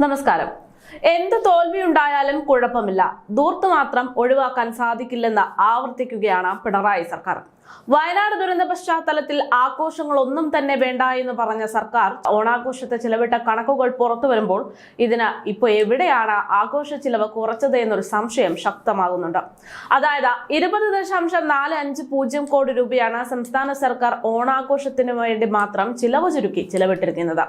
നമസ്കാരം. എന്ത് തോൽവി ഉണ്ടായാലും കുഴപ്പമില്ല. ദൂർത്ത് മാത്രം ഒഴിവാക്കാൻ സാധിക്കില്ലെന്ന് ആവർത്തിക്കുകയാണ് പിണറായി സർക്കാർ. വയനാട് ദുരന്ത പശ്ചാത്തലത്തിൽ ആഘോഷങ്ങളൊന്നും തന്നെ വേണ്ട എന്ന് പറഞ്ഞ സർക്കാർ ഓണാഘോഷത്തെ ചിലവിട്ട കണക്കുകൾ പുറത്തു വരുമ്പോൾ ഇതിന് ഇപ്പോൾ എവിടെയാണ് ആഘോഷ ചിലവ് കുറച്ചത് എന്നൊരു സംശയം ശക്തമാകുന്നുണ്ട്. അതായത് ഇരുപത് ദശാംശം നാല് അഞ്ച് പൂജ്യം കോടി രൂപയാണ് സംസ്ഥാന സർക്കാർ ഓണാഘോഷത്തിന് വേണ്ടി മാത്രം ചിലവ് ചുരുക്കി ചിലവിട്ടിരിക്കുന്നത്.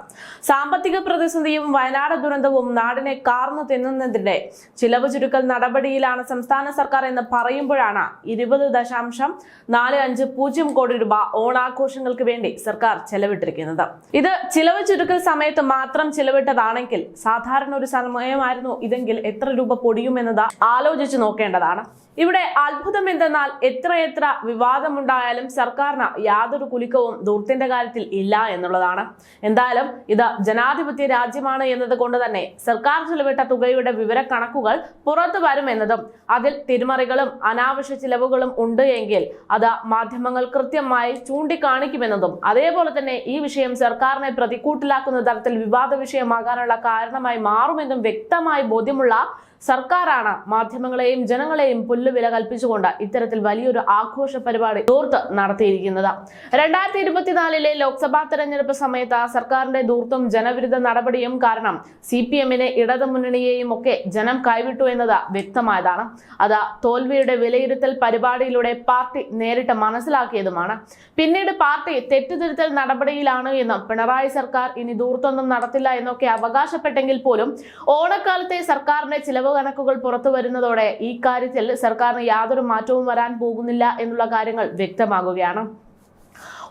സാമ്പത്തിക പ്രതിസന്ധിയും വയനാട് ദുരന്തവും നാടിനെ കാർന്നു തിന്നുന്നതിന്റെ ചിലവ് ചുരുക്കൽ നടപടിയിലാണ് സംസ്ഥാന സർക്കാർ എന്ന് പറയുമ്പോഴാണ് ഇരുപത് ദശാംശം നാല് അഞ്ച് പൂജ്യം കോടി രൂപ ഓണാഘോഷങ്ങൾക്ക് വേണ്ടി സർക്കാർ ചെലവിട്ടിരിക്കുന്നത്. ഇത് ചിലവ് ചുരുക്കൽ സമയത്ത് മാത്രം ചിലവിട്ടതാണെങ്കിൽ സാധാരണ ഒരു സമയമായിരുന്നു ഇതെങ്കിൽ എത്ര രൂപ പൊടിയുമെന്നത് ആലോചിച്ച് നോക്കേണ്ടതാണ്. ഇവിടെ അത്ഭുതം എന്തെന്നാൽ എത്രയെത്ര വിവാദമുണ്ടായാലും സർക്കാരിന് യാതൊരു കുലുക്കവും ദൂർത്തിന്റെ കാര്യത്തിൽ ഇല്ല എന്നുള്ളതാണ്. എന്തായാലും ഇത് ജനാധിപത്യ രാജ്യമാണ് എന്നത് കൊണ്ട് തന്നെ സർക്കാർ ചെലവിട്ട തുകയുടെ വിവര കണക്കുകൾ പുറത്തു വരുമെന്നതും അതിൽ തിരിമറികളും അനാവശ്യ ചിലവുകളും ഉണ്ട് എങ്കിൽ അത് മാധ്യമങ്ങൾ കൃത്യമായി ചൂണ്ടിക്കാണിക്കുമെന്നതും. അതേപോലെ തന്നെ ഈ വിഷയം സർക്കാരിനെ പ്രതിക്കൂട്ടിലാക്കുന്ന തരത്തിൽ വിവാദ വിഷയമാകാനുള്ള കാരണമായി മാറുമെന്നും വ്യക്തമായി ബോധ്യമുള്ള സർക്കാരാണ് മാധ്യമങ്ങളെയും ജനങ്ങളെയും പുല്ലുവില കൽപ്പിച്ചുകൊണ്ട് ഇത്തരത്തിൽ വലിയൊരു ആഘോഷ പരിപാടി ദൂർത്ത് നടത്തിയിരിക്കുന്നത്. രണ്ടായിരത്തി ഇരുപത്തിനാലിലെ ലോക്സഭാ തെരഞ്ഞെടുപ്പ് സമയത്ത് സർക്കാരിന്റെ ദൂർത്തും ജനവിരുദ്ധ നടപടിയും കാരണം സി പി എമ്മിനെ ഇടതുമുന്നണിയെയും ഒക്കെ ജനം കൈവിട്ടു എന്നത് വ്യക്തമായതാണ്. അത് തോൽവിയുടെ വിലയിരുത്തൽ പരിപാടിയിലൂടെ പാർട്ടി നേരിട്ട് മനസ്സിലാക്കിയതുമാണ്. പിന്നീട് പാർട്ടി തെറ്റുതിരുത്തൽ നടപടിയിലാണ് എന്നും പിണറായി സർക്കാർ ഇനി ദൂർത്തൊന്നും നടത്തില്ല എന്നൊക്കെ അവകാശപ്പെട്ടെങ്കിൽ പോലും ഓണക്കാലത്തെ സർക്കാരിന്റെ ചിലവ് കണക്കുകൾ പുറത്തു വരുന്നതോടെ ഈ കാര്യത്തിൽ സർക്കാരിന് യാതൊരു മാറ്റവും വരാൻ പോകുന്നില്ല എന്നുള്ള കാര്യങ്ങൾ വ്യക്തമാകുകയാണ്.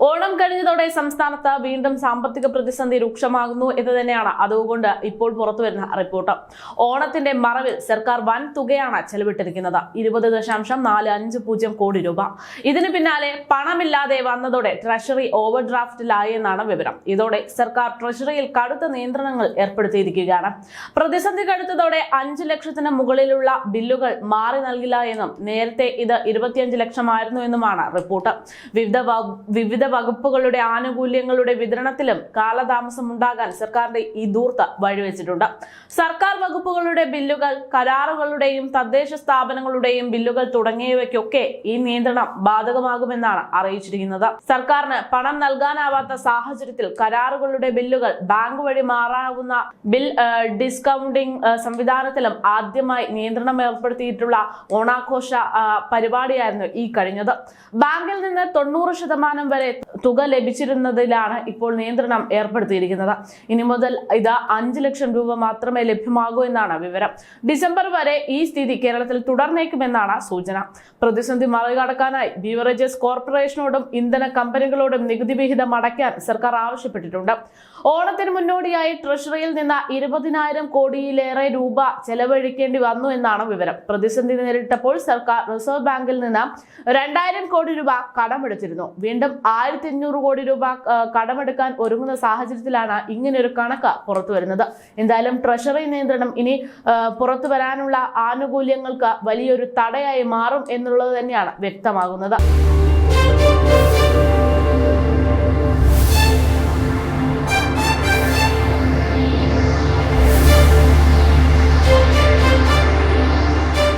ഓണം കഴിഞ്ഞതോടെ സംസ്ഥാനത്ത് വീണ്ടും സാമ്പത്തിക പ്രതിസന്ധി രൂക്ഷമാകുന്നു എന്ന് തന്നെയാണ് അതുകൊണ്ട് ഇപ്പോൾ പുറത്തു വരുന്ന റിപ്പോർട്ട്. ഓണത്തിന്റെ മറവിൽ സർക്കാർ വൻ തുകയാണ് ചെലവിട്ടിരിക്കുന്നത്. ഇരുപത് ദശാംശം നാല് അഞ്ച് പൂജ്യം കോടി രൂപ. ഇതിന് പിന്നാലെ പണമില്ലാതെ വന്നതോടെ ട്രഷറി ഓവർ ഡ്രാഫ്റ്റിലായി എന്നാണ് വിവരം. ഇതോടെ സർക്കാർ ട്രഷറിയിൽ കടുത്ത നിയന്ത്രണങ്ങൾ ഏർപ്പെടുത്തിയിരിക്കുകയാണ്. പ്രതിസന്ധി കടുത്തതോടെ അഞ്ച് ലക്ഷത്തിന് മുകളിലുള്ള ബില്ലുകൾ മാറി നൽകില്ല എന്നും നേരത്തെ ഇത് ഇരുപത്തിയഞ്ച് ലക്ഷമായിരുന്നു എന്നുമാണ് റിപ്പോർട്ട്. വിവിധ വകു- വിവിധ വകുപ്പുകളുടെ ആനുകൂല്യങ്ങളുടെ വിതരണത്തിലും കാലതാമസം ഉണ്ടാകാൻ സർക്കാരിന്റെ ഈ ദൂർത്ത വഴിവെച്ചിട്ടുണ്ട്. സർക്കാർ വകുപ്പുകളുടെ ബില്ലുകൾ കരാറുകളുടെയും തദ്ദേശ സ്ഥാപനങ്ങളുടെയും ബില്ലുകൾ തുടങ്ങിയവയ്ക്കൊക്കെ ഈ നിയന്ത്രണം ബാധകമാകുമെന്നാണ് അറിയിച്ചിരിക്കുന്നത്. സർക്കാരിന് പണം നൽകാനാവാത്ത സാഹചര്യത്തിൽ കരാറുകളുടെ ബില്ലുകൾ ബാങ്ക് വഴി മാറാവുന്ന ബിൽ ഡിസ്കൗണ്ടിംഗ് സംവിധാനത്തിലും ആദ്യമായി നിയന്ത്രണം ഏർപ്പെടുത്തിയിട്ടുള്ള ഓണാഘോഷ പരിപാടിയായിരുന്നു ഈ കഴിഞ്ഞത്. ബാങ്കിൽ നിന്ന് തൊണ്ണൂറ് ശതമാനം വരെ തുക ലഭിച്ചിരുന്നതിലാണ് ഇപ്പോൾ നിയന്ത്രണം ഏർപ്പെടുത്തിയിരിക്കുന്നത്. ഇനി മുതൽ ഇത് അഞ്ച് ലക്ഷം രൂപ മാത്രമേ ലഭ്യമാകൂ എന്നാണ് വിവരം. ഡിസംബർ വരെ ഈ സ്ഥിതി കേരളത്തിൽ തുടർന്നേക്കുമെന്നാണ് സൂചന. പ്രതിസന്ധി മറികടക്കാനായി ബീവറേജസ് കോർപ്പറേഷനോടും ഇന്ധന കമ്പനികളോടും നികുതി വിഹിതം അടയ്ക്കാൻ സർക്കാർ ആവശ്യപ്പെട്ടിട്ടുണ്ട്. ഓണത്തിന് മുന്നോടിയായി ട്രഷറിയിൽ നിന്ന് ഇരുപതിനായിരം കോടിയിലേറെ രൂപ ചെലവഴിക്കേണ്ടി വന്നു എന്നാണ് വിവരം. പ്രതിസന്ധി നേരിട്ടപ്പോൾ സർക്കാർ റിസർവ് ബാങ്കിൽ നിന്ന് രണ്ടായിരം കോടി രൂപ കടമെടുത്തിരുന്നു. വീണ്ടും ആയിരത്തി അഞ്ഞൂറ് കോടി രൂപ കടമെടുക്കാൻ ഒരുങ്ങുന്ന സാഹചര്യത്തിലാണ് ഇങ്ങനെയൊരു കണക്ക് പുറത്തു വരുന്നത്. എന്തായാലും ട്രഷറി നിയന്ത്രണം ഇനി പുറത്തു വരാനുള്ള ആനുകൂല്യങ്ങൾക്ക് വലിയൊരു തടയായി മാറും എന്നുള്ളത് തന്നെയാണ് വ്യക്തമാകുന്നത്.